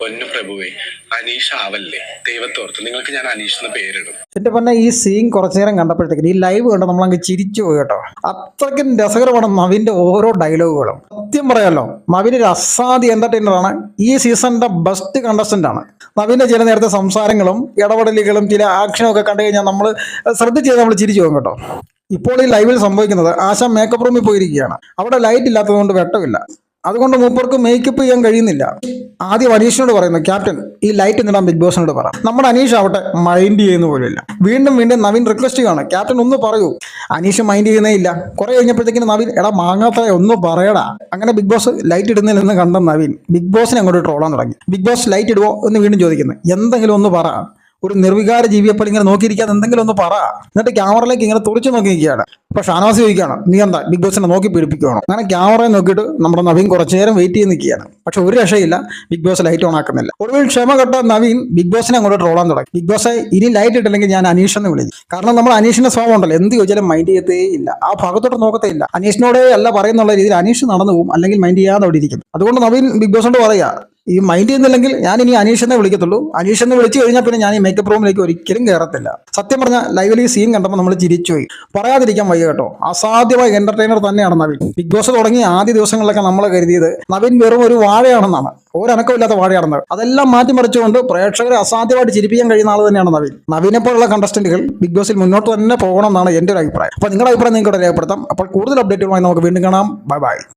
പൊന്നു പ്രഭുവേ അനീഷ് ആവല്ലേ? ദൈവത്തോർത്ത്. നിങ്ങൾക്ക് ഞാൻ അനീഷ് എന്ന് പേരിടും. എന്റെ പൊന്നെ ഈ സീൻ കുറച്ചു നേരം കണ്ടപ്പോഴത്തേക്കും ഈ ലൈവ് കണ്ട നമ്മൾ അങ്ങ് ചിരിച്ചു പോയി കേട്ടോ. അത്രയ്ക്കും രസകരമാണ് നവിന്റെ ഓരോ ഡയലോഗുകളും സത്യം പറയാലോ നവിൻ ഒരു അസാധ്യ എന്റർടൈനർ ആണ്. ഈ സീസണിന്റെ ബെസ്റ്റ് കണ്ടസ്റ്റന്റ് ആണ്. നവിന്റെ ചില നേരത്തെ സംസാരങ്ങളും ഇടപെടലുകളും ചില ആക്ഷനും ഒക്കെ കണ്ടു കഴിഞ്ഞാൽ നമ്മൾ ശ്രദ്ധിച്ച് നമ്മൾ ചിരിച്ചു പോകും കേട്ടോ. ഇപ്പോൾ ഈ ലൈവിൽ സംഭവിക്കുന്നത് ആശ മേക്കപ്പ് റൂമിൽ പോയിരിക്കുകയാണ്. അവിടെ ലൈറ്റ് ഇല്ലാത്തതുകൊണ്ട് വെട്ടമില്ല. അതുകൊണ്ട് മൂപ്പർക്ക് മേക്കപ്പ് ചെയ്യാൻ കഴിയുന്നില്ല. ആദ്യം അനീഷിനോട് പറയുന്നു ക്യാപ്റ്റൻ ഈ ലൈറ്റ് നിടാൻ ബിഗ് ബോസിനോട് പറ. നമ്മുടെ അനീഷ് ആവട്ടെ മൈൻഡ് ചെയ്യുന്ന പോലുമില്ല. വീണ്ടും വീണ്ടും നവീൻ റിക്വസ്റ്റ് ചെയ്യാണ്. ക്യാപ്റ്റൻ ഒന്ന് പറയൂ. അനീഷ് മൈൻഡ് ചെയ്യുന്നേ ഇല്ല കുറെ കഴിഞ്ഞപ്പോഴത്തേക്കും നവീൻ എടാ മാങ്ങാത്ത ഒന്ന് പറയടാ. അങ്ങനെ ബിഗ് ബോസ് ലൈറ്റ് ഇടുന്നതിൽ കണ്ട നവീൻ ബിഗ് ബോസിനെ അങ്ങോട്ട് ട്രോളാൻ തുടങ്ങി. ബിഗ് ബോസ് ലൈറ്റ് ഇടുവോ എന്ന് വീണ്ടും ചോദിക്കുന്നത് എന്തെങ്കിലും ഒന്ന് പറ. ഒരു നിർവികാര ജീവിയെപ്പോൾ ഇങ്ങനെ നോക്കിയിരിക്കാതെ എന്തെങ്കിലും ഒന്ന് പറ. എന്നിട്ട് ക്യാമറയിലേക്ക് ഇങ്ങനെ തുറച്ചു നോക്കിയിരിക്കുകയാണ്. അപ്പൊ ഷാനവാസ് ചോദിക്കുകയാണ് നീ എന്താ ബിഗ് ബോസിനെ നോക്കി പീഡിപ്പിക്കുകയാണോ അങ്ങനെ ക്യാമറയെ നോക്കിയിട്ട് നമ്മുടെ നവീൻ കുറച്ചു നേരം വെയിറ്റ് ചെയ്ത് നിൽക്കുകയാണ്. പക്ഷെ ഒരു രക്ഷയില്ല ബിഗ് ബോസ് ലൈറ്റ് ഓൺ ആക്കുന്നില്ല. ഒടുവിൽ ക്ഷമ കെട്ട നവീൻ ബിഗ് ബോസിനെ അങ്ങോട്ട് ട്രോളാൻ തുടങ്ങി. ബിഗ് ബോസ് ഇനി ലൈറ്റ് ഇട്ടില്ലെങ്കിൽ ഞാൻ അനീഷ് എന്ന് വിളിക്കും. കാരണം നമ്മൾ അനീഷിന്റെ സ്വഭാവം ഉണ്ടല്ലോ എന്ത് ചോദിച്ചാലും മൈൻഡ് ചെയ്യത്തേ ഇല്ല. ആ ഭാഗത്തോട്ട് നോക്കത്തേ ഇല്ല. അനീഷിനോടെ അല്ല പറയുന്നുള്ള രീതിയിൽ അനീഷ് നടന്നു പോകും അല്ലെങ്കിൽ മൈൻഡ് ചെയ്യാതെ അവിടെ ഇരിക്കും അതുകൊണ്ട് നവീൻ ബിഗ് ബോസിനോട് പറയാ ഈ മൈൻഡ് ചെയ്യുന്നില്ലെങ്കിൽ ഞാൻ ഇനി അനീഷനെ വിളിക്കത്തുള്ളൂ. അനീഷനെ വിളിച്ചു കഴിഞ്ഞാൽ പിന്നെ ഞാൻ ഈ മേക്കപ്പ് റൂമിലേക്ക് ഒരിക്കലും കയറത്തില്ല സത്യം പറഞ്ഞാൽ ലൈവിൽ ഈ സീൻ കണ്ടപ്പോൾ നമ്മൾ ചിരിച്ചുപോയി. പറയാതിരിക്കാൻ വയ്യ കേട്ടോ. അസാധ്യമായ എന്റർടൈനർ തന്നെയാണ് നവീൻ. ബിഗ് ബോസ് തുടങ്ങിയ ആദ്യ ദിവസങ്ങളിലൊക്കെ നമ്മൾ കരുതിയത് നവീൻ വെറും ഒരു വാഴയാണെന്നാണ്. ഒരനക്കമില്ലാത്ത വാഴയാണെന്ന്. അതെല്ലാം മാറ്റിമറിച്ചുകൊണ്ട് പ്രേക്ഷകരെ അസാധ്യമായിട്ട് ചിരിപ്പിക്കാൻ കഴിയുന്ന ആൾ തന്നെയാണ് നവീൻ. നവീനെ പോലുള്ള കണ്ടസ്റ്റന്റുകൾ ബിഗ് ബോസിൽ മുന്നോട്ട് തന്നെ പോകണം എന്നാണ് ഒരു അഭിപ്രായം. അപ്പോൾ നിങ്ങളുടെ അഭിപ്രായം നിങ്ങൾക്ക് രേഖപ്പെടുത്താം അപ്പോൾ കൂടുതൽ അപ്ഡേറ്റുകളുമായി നമുക്ക് വീണ്ടും കാണാം. Bye bye